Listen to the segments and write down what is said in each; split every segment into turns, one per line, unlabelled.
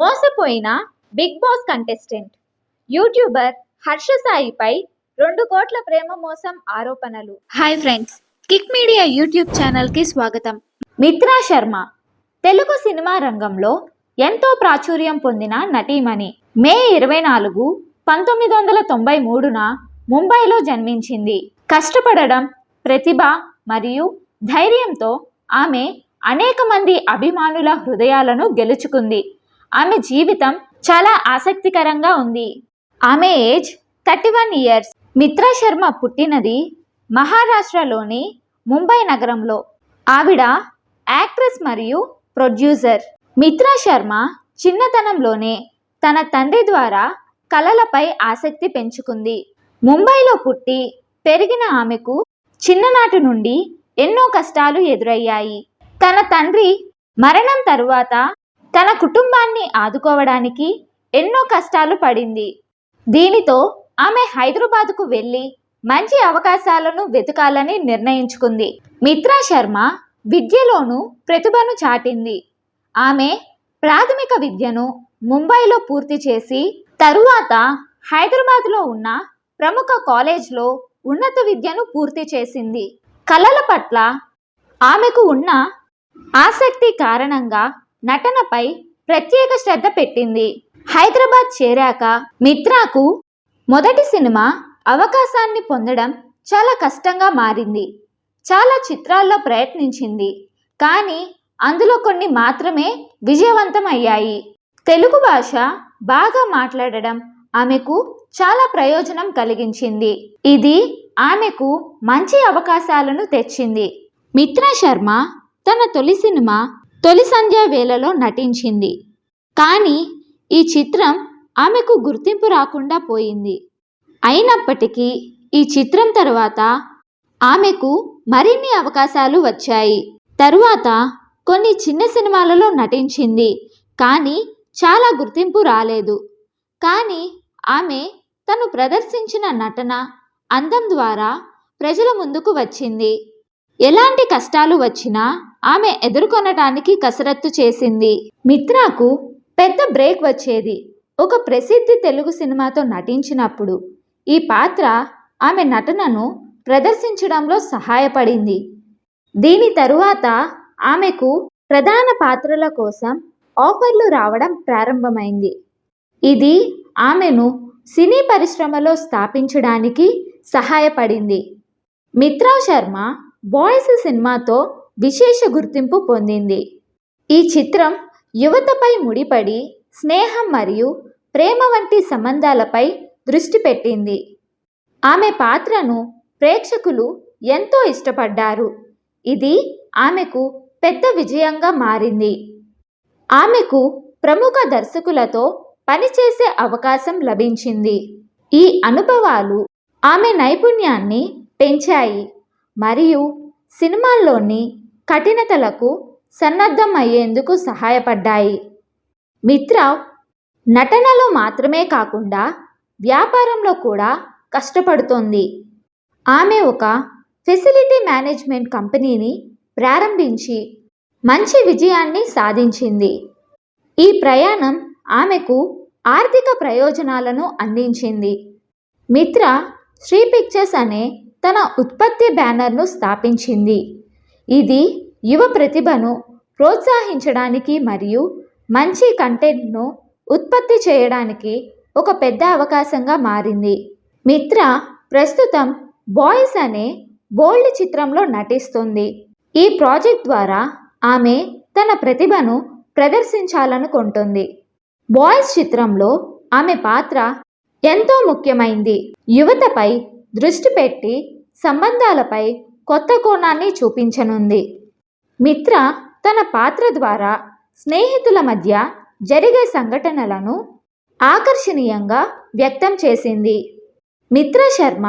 మోసపోయిన Bigg Boss contestant YouTuber Harsha సాయిపై రెండు కోట్ల ప్రేమ మోసం ఆరోపణలు. Hi friends kick media YouTube ఛానల్కి స్వాగతం. మిత్రా శర్మ తెలుగు సినిమా రంగంలో ఎంతో ప్రాచుర్యం పొందిన నటీమణి. మే ఇరవై నాలుగు పంతొమ్మిది వందల తొంభై మూడున ముంబైలో జన్మించింది. కష్టపడడం ప్రతిభ మరియు ధైర్యంతో ఆమె అనేక మంది అభిమానుల హృదయాలను గెలుచుకుంది. ఆమె జీవితం చాలా ఆసక్తికరంగా ఉంది. ఆమె age thirty one years. Mitra Sharma పుట్టినది మహారాష్ట్రలోని ముంబై నగరంలో. ఆవిడ యాక్ట్రెస్ మరియు ప్రొడ్యూసర్. మిత్రా శర్మ చిన్నతనంలోనే తన తండ్రి ద్వారా కళలపై ఆసక్తి పెంచుకుంది. ముంబైలో పుట్టి పెరిగిన ఆమెకు చిన్ననాటి నుండి ఎన్నో కష్టాలు ఎదురయ్యాయి. తన తండ్రి మరణం తరువాత తన కుటుంబాన్ని ఆదుకోవడానికి ఎన్నో కష్టాలు పడింది. దీనితో ఆమె హైదరాబాద్కు వెళ్ళి మంచి అవకాశాలను వెతకాలని నిర్ణయించుకుంది. మిత్రా శర్మ విద్యలోనూ ప్రతిభను చాటింది. ఆమె ప్రాథమిక విద్యను ముంబైలో పూర్తి చేసి తరువాత హైదరాబాద్లో ఉన్న ప్రముఖ కాలేజ్లో ఉన్నత విద్యను పూర్తి చేసింది. కళల పట్ల ఆమెకు ఉన్న ఆసక్తి కారణంగా నటనపై ప్రత్యేక శ్రద్ధ పెట్టింది. హైదరాబాద్ చేరాక మిత్రాకు మొదటి సినిమా అవకాశాన్ని పొందడం చాలా కష్టంగా మారింది. చాలా చిత్రాల్లో ప్రయత్నించింది. కానీ అందులో కొన్ని మాత్రమే విజయవంతం అయ్యాయి తెలుగు భాష బాగా మాట్లాడడం ఆమెకు చాలా ప్రయోజనం కలిగించింది. ఇది ఆమెకు మంచి అవకాశాలను తెచ్చింది. మిత్రా శర్మ తన తొలి సినిమా తొలి సంధ్య వేళలో నటించింది. కానీ ఈ చిత్రం ఆమెకు గుర్తింపు రాకుండా పోయింది. అయినప్పటికీ ఈ చిత్రం తర్వాత ఆమెకు మరిన్ని అవకాశాలు వచ్చాయి. తరువాత కొన్ని చిన్న సినిమాలలో నటించింది. కానీ చాలా గుర్తింపు రాలేదు. కానీ ఆమె తను ప్రదర్శించిన నటన అందం ద్వారా ప్రజల ముందుకు వచ్చింది. ఎలాంటి కష్టాలు వచ్చినా ఆమె ఎదుర్కొనటానికి కసరత్తు చేసింది. మిత్రాకు పెద్ద బ్రేక్ వచ్చేది. ఒక ప్రసిద్ధి తెలుగు సినిమాతో నటించినప్పుడు ఈ పాత్ర ఆమె నటనను ప్రదర్శించడంలో సహాయపడింది. దీని తరువాత ఆమెకు ప్రధాన పాత్రల కోసం ఆఫర్లు రావడం ప్రారంభమైంది. ఇది ఆమెను సినీ పరిశ్రమలో స్థాపించడానికి సహాయపడింది. మిత్రా శర్మ బాయ్స్ సినిమాతో విశేష గుర్తింపు పొందింది. ఈ చిత్రం యువతపై ముడిపడి స్నేహం మరియు ప్రేమ వంటి సంబంధాలపై దృష్టి పెట్టింది. ఆమె పాత్రను ప్రేక్షకులు ఎంతో ఇష్టపడ్డారు. ఇది ఆమెకు పెద్ద విజయంగా మారింది. ఆమెకు ప్రముఖ దర్శకులతో పనిచేసే అవకాశం లభించింది. ఈ అనుభవాలు ఆమె నైపుణ్యాన్ని పెంచాయి. మరియు సినిమాల్లోని కఠినతలకు సన్నద్ధం అయ్యేందుకు సహాయపడ్డాయి. మిత్ర నటనలో మాత్రమే కాకుండా వ్యాపారంలో కూడా కష్టపడుతోంది. ఆమె ఒక ఫెసిలిటీ మేనేజ్మెంట్ కంపెనీని ప్రారంభించి మంచి విజయాన్ని సాధించింది. ఈ ప్రయాణం ఆమెకు ఆర్థిక ప్రయోజనాలను అందించింది. మిత్ర శ్రీ పిక్చర్స్ అనే తన ఉత్పత్తి బ్యానర్ను స్థాపించింది. ఇది యువ ప్రతిభను ప్రోత్సహించడానికి మరియు మంచి కంటెంట్ను ఉత్పత్తి చేయడానికి ఒక పెద్ద అవకాశంగా మారింది. మిత్ర ప్రస్తుతం బాయ్స్ అనే బోల్డ్ చిత్రంలో నటిస్తుంది. ఈ ప్రాజెక్ట్ ద్వారా ఆమె తన ప్రతిభను ప్రదర్శించాలనుకుంటుంది. బాయ్స్ చిత్రంలో ఆమె పాత్ర ఎంతో ముఖ్యమైంది. యువతపై దృష్టి పెట్టి సంబంధాలపై కొత్త కోణాన్ని చూపించనుంది. మిత్ర తన పాత్ర ద్వారా స్నేహితుల మధ్య జరిగే సంఘటనలను ఆకర్షణీయంగా వ్యక్తం చేసింది. మిత్ర శర్మ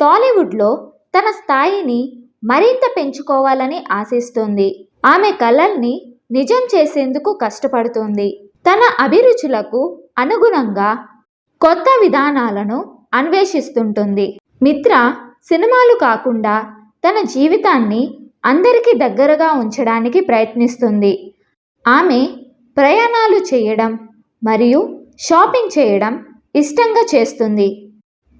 టాలీవుడ్లో తన స్థాయిని మరింత పెంచుకోవాలని ఆశిస్తుంది. ఆమె కలల్ని నిజం చేసేందుకు కష్టపడుతుంది. తన అభిరుచులకు అనుగుణంగా కొత్త విధానాలను అన్వేషిస్తుంటుంది. మిత్ర సినిమాలు కాకుండా తన జీవితాన్ని అందరికీ దగ్గరగా ఉంచడానికి ప్రయత్నిస్తుంది. ఆమె ప్రయాణాలు చేయడం మరియు షాపింగ్ చేయడం ఇష్టంగా చేస్తుంది.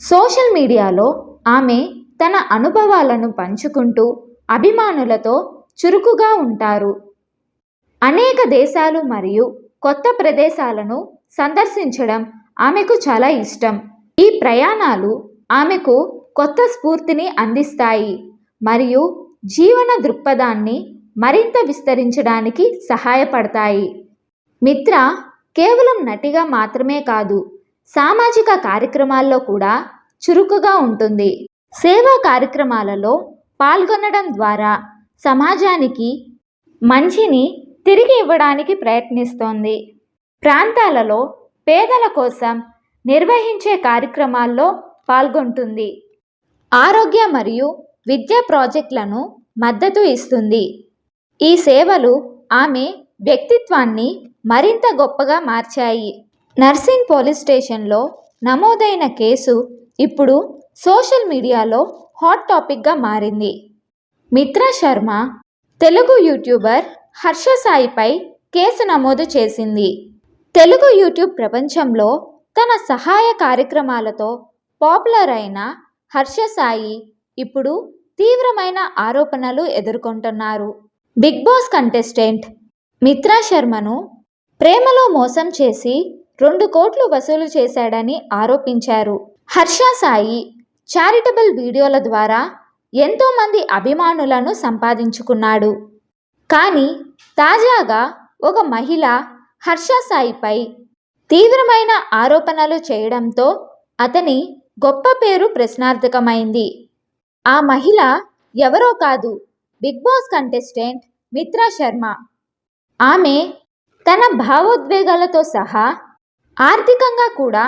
సోషల్ మీడియాలో ఆమె తన అనుభవాలను పంచుకుంటూ అభిమానులతో చురుకుగా ఉంటారు. అనేక దేశాలు మరియు కొత్త ప్రదేశాలను సందర్శించడం ఆమెకు చాలా ఇష్టం. ఈ ప్రయాణాలు ఆమెకు కొత్త స్ఫూర్తిని అందిస్తాయి. మరియు జీవన దృక్పథాన్ని మరింత విస్తరించడానికి సహాయపడతాయి. మిత్ర కేవలం నటిగా మాత్రమే కాదు సామాజిక కార్యక్రమాల్లో కూడా చురుకుగా ఉంటుంది. సేవా కార్యక్రమాలలో పాల్గొనడం ద్వారా సమాజానికి మంచిని తిరిగి ఇవ్వడానికి ప్రయత్నిస్తోంది. ప్రాంతాలలో పేదల కోసం నిర్వహించే కార్యక్రమాల్లో పాల్గొంటుంది. ఆరోగ్య మరియు విద్యా ప్రాజెక్టులను మద్దతు ఇస్తుంది. ఈ సేవలు ఆమె వ్యక్తిత్వాన్ని మరింత గొప్పగా మార్చాయి. నర్సింగ్ పోలీస్ స్టేషన్లో నమోదైన కేసు ఇప్పుడు సోషల్ మీడియాలో హాట్ టాపిక్గా మారింది. మిత్రా శర్మ తెలుగు యూట్యూబర్ హర్ష సాయిపై కేసు నమోదు చేసింది. తెలుగు యూట్యూబ్ ప్రపంచంలో తన సహాయ కార్యక్రమాలతో పాపులర్ అయిన హర్ష సాయి ఇప్పుడు తీవ్రమైన ఆరోపణలు ఎదుర్కొంటున్నారు. బిగ్ బాస్ కంటెస్టెంట్ మిత్రా శర్మను ప్రేమలో మోసం చేసి రెండు కోట్లు వసూలు చేశాడని ఆరోపించారు. హర్ష సాయి చారిటబుల్ వీడియోల ద్వారా ఎంతోమంది అభిమానులను సంపాదించుకున్నాడు. కానీ తాజాగా ఒక మహిళ హర్ష సాయిపై తీవ్రమైన ఆరోపణలు చేయడంతో అతని గొప్ప పేరు ప్రశ్నార్థకమైంది. ఆ మహిళ ఎవరో కాదు Bigg Boss contestant Mitra Sharma. ఆమె తన భావోద్వేగాలతో సహా ఆర్థికంగా కూడా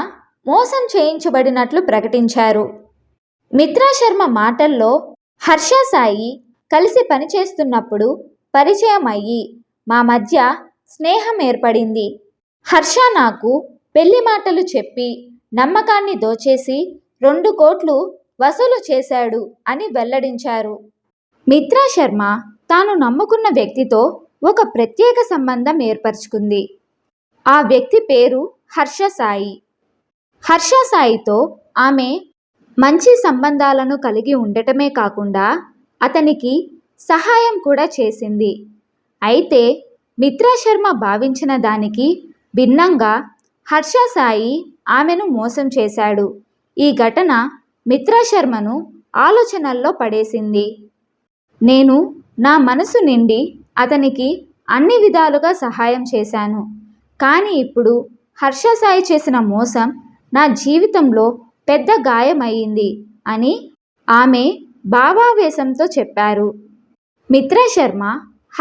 మోసం చేయించబడినట్లు ప్రకటించారు. మిత్రా శర్మ మాటల్లో హర్ష సాయి కలిసి పనిచేస్తున్నప్పుడు పరిచయం అయ్యి మా మధ్య స్నేహం ఏర్పడింది. హర్ష నాకు పెళ్ళి మాటలు చెప్పి నమ్మకాన్ని దోచేసి రెండు కోట్లు వసూలు చేశాడు అని వెల్లడించారు. మిత్రా శర్మ తాను నమ్ముకున్న వ్యక్తితో ఒక ప్రత్యేక సంబంధం ఏర్పరచుకుంది. ఆ వ్యక్తి పేరు హర్ష సాయి. హర్ష సాయితో ఆమె మంచి సంబంధాలను కలిగి ఉండటమే కాకుండా అతనికి సహాయం కూడా చేసింది. అయితే మిత్రా శర్మ భావించిన దానికి భిన్నంగా హర్ష సాయి ఆమెను మోసం చేశాడు. ఈ ఘటన మిత్రా శర్మను ఆలోచనల్లో పడేసింది. నేను నా మనసు నిండి అతనికి అన్ని విధాలుగా సహాయం చేశాను. కానీ ఇప్పుడు హర్ష సాయి చేసిన మోసం నా జీవితంలో పెద్ద గాయమయ్యింది అని ఆమె భావావేశంతో చెప్పారు. మిత్రా శర్మ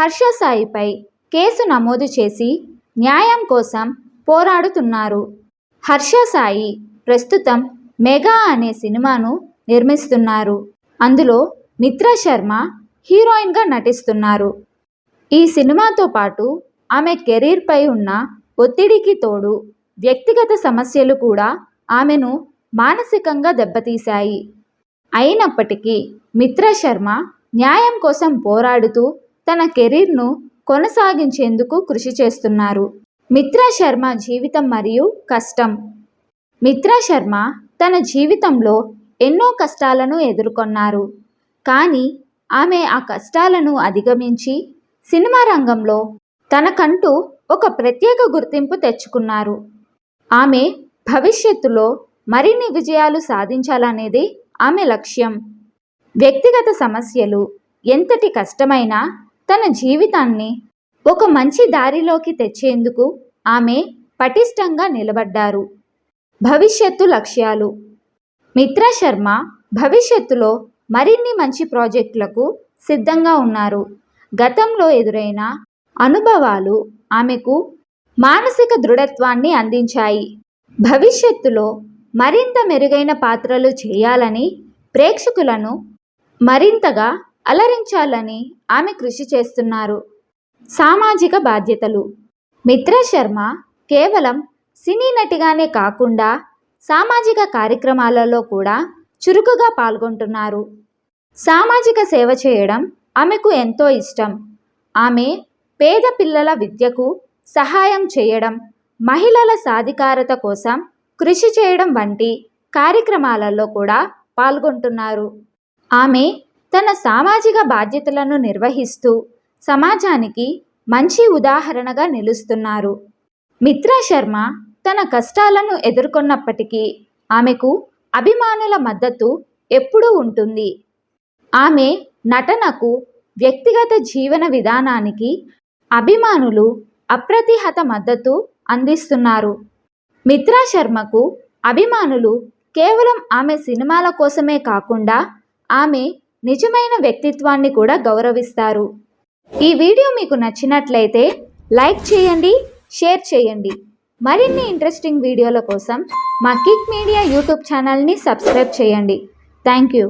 హర్ష సాయిపై కేసు నమోదు చేసి న్యాయం కోసం పోరాడుతున్నారు. హర్ష సాయి ప్రస్తుతం మెగా అనే సినిమాను నిర్మిస్తున్నారు. అందులో మిత్రా శర్మ హీరోయిన్గా నటిస్తున్నారు. ఈ సినిమాతో పాటు ఆమె కెరీర్పై ఉన్న ఒత్తిడికి తోడు వ్యక్తిగత సమస్యలు కూడా ఆమెను మానసికంగా దెబ్బతీశాయి. అయినప్పటికీ మిత్రా శర్మ న్యాయం కోసం పోరాడుతూ తన కెరీర్ను కొనసాగించేందుకు కృషి చేస్తున్నారు. మిత్రా శర్మ జీవితం మరియు కష్టం. మిత్రా శర్మ తన జీవితంలో ఎన్నో కష్టాలను ఎదుర్కొన్నారు. కానీ ఆమె ఆ కష్టాలను అధిగమించి సినిమా రంగంలో తనకంటూ ఒక ప్రత్యేక గుర్తింపు తెచ్చుకున్నారు. ఆమె భవిష్యత్తులో మరిన్ని విజయాలు సాధించాలనేది ఆమె లక్ష్యం. వ్యక్తిగత సమస్యలు ఎంతటి కష్టమైనా తన జీవితాన్ని ఒక మంచి దారిలోకి తెచ్చేందుకు ఆమె పటిష్టంగా నిలబడ్డారు. భవిష్యత్తు లక్ష్యాలు. మిత్రా శర్మ భవిష్యత్తులో మరిన్ని మంచి ప్రాజెక్టులకు సిద్ధంగా ఉన్నారు. గతంలో ఎదురైన అనుభవాలు ఆమెకు మానసిక దృఢత్వాన్ని అందించాయి. భవిష్యత్తులో మరింత మెరుగైన పాత్రలు చేయాలని ప్రేక్షకులను మరింతగా అలరించాలని ఆమె కృషి చేస్తున్నారు. సామాజిక బాధ్యతలు. మిత్రా శర్మ కేవలం సినీ నటిగానే కాకుండా సామాజిక కార్యక్రమాలలో కూడా చురుకుగా పాల్గొంటున్నారు. సామాజిక సేవ చేయడం ఆమెకు ఎంతో ఇష్టం. ఆమె పేద పిల్లల విద్యకు సహాయం చేయడం మహిళల సాధికారత కోసం కృషి చేయడం వంటి కార్యక్రమాలలో కూడా పాల్గొంటున్నారు. ఆమె తన సామాజిక బాధ్యతలను నిర్వహిస్తూ సమాజానికి మంచి ఉదాహరణగా నిలుస్తున్నారు. మిత్రా శర్మ తన కష్టాలను ఎదుర్కొన్నప్పటికీ ఆమెకు అభిమానుల మద్దతు ఎప్పుడూ ఉంటుంది. ఆమె నటనకు వ్యక్తిగత జీవన విధానానికి అభిమానులు అప్రతిహత మద్దతు అందిస్తున్నారు. మిత్రా శర్మకు అభిమానులు కేవలం ఆమె సినిమాల కోసమే కాకుండా ఆమె నిజమైన వ్యక్తిత్వాన్ని కూడా గౌరవిస్తారు. ఈ వీడియో మీకు నచ్చినట్లయితే లైక్ చేయండి షేర్ చేయండి. మరిన్ని ఇంట్రెస్టింగ్ వీడియోల కోసం మా కిక్ మీడియా యూట్యూబ్ ఛానల్ని సబ్స్క్రైబ్ చేయండి. Thank you.